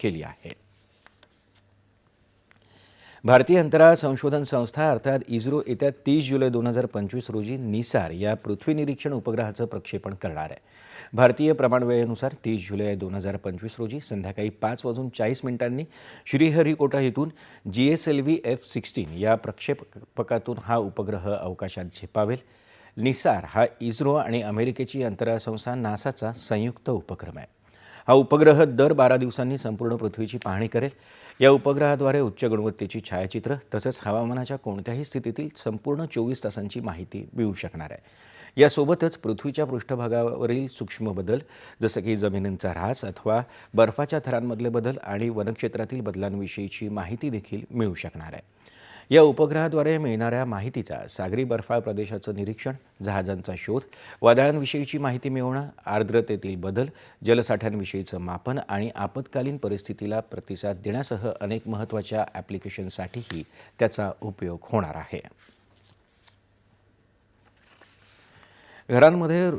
केली आहे. भारतीय अंतराळ संशोधन संस्था अर्थात इस्रो येत्या तीस जुलै दोन हजार पंचवीस रोजी निसार या पृथ्वी निरीक्षण उपग्रहाचं प्रक्षेपण करणार आहे. भारतीय प्रमाणवेळेनुसार तीस जुलै दोन हजार पंचवीस रोजी संध्याकाळी पाच वाजून चाळीस मिनिटांनी श्रीहरिकोटा इथून G S L V F sixteen या प्रक्षेपकातून हा उपग्रह अवकाशात झेपावेल. निसार हा इस्रो आणि अमेरिकेची अंतराळ संस्था नासाचा संयुक्त उपक्रम आहे. हा उपग्रह दर बारा दिवसांनी संपूर्ण पृथ्वीची पाहणी करेल. या उपग्रहाद्वारे उच्च गुणवत्तेची छायाचित्र तसंच हवामानाच्या कोणत्याही स्थितीतील संपूर्ण चोवीस तासांची माहिती मिळू शकणार आहे. यासोबतच पृथ्वीच्या पृष्ठभागावरील सूक्ष्म बदल जसं की जमिनींचा ऱ्हास अथवा बर्फाच्या थरांमधले बदल आणि वनक्षेत्रातील बदलांविषयीची माहिती देखील मिळू शकणार आहे. या उपग्रहाद्वारे मिळणाऱ्या माहितीचा सागरी बर्फाळ प्रदेशाचं निरीक्षण जहाजांचा शोध वादळांविषयीची माहिती मिळवणं आर्द्रतेतील बदल जलसाठ्यांविषयीचं मापन आणि आपत्कालीन परिस्थितीला प्रतिसाद देण्यासह अनेक महत्त्वाच्या ॲप्लिकेशनसाठीही त्याचा उपयोग होणार आहे. घरांमध्ये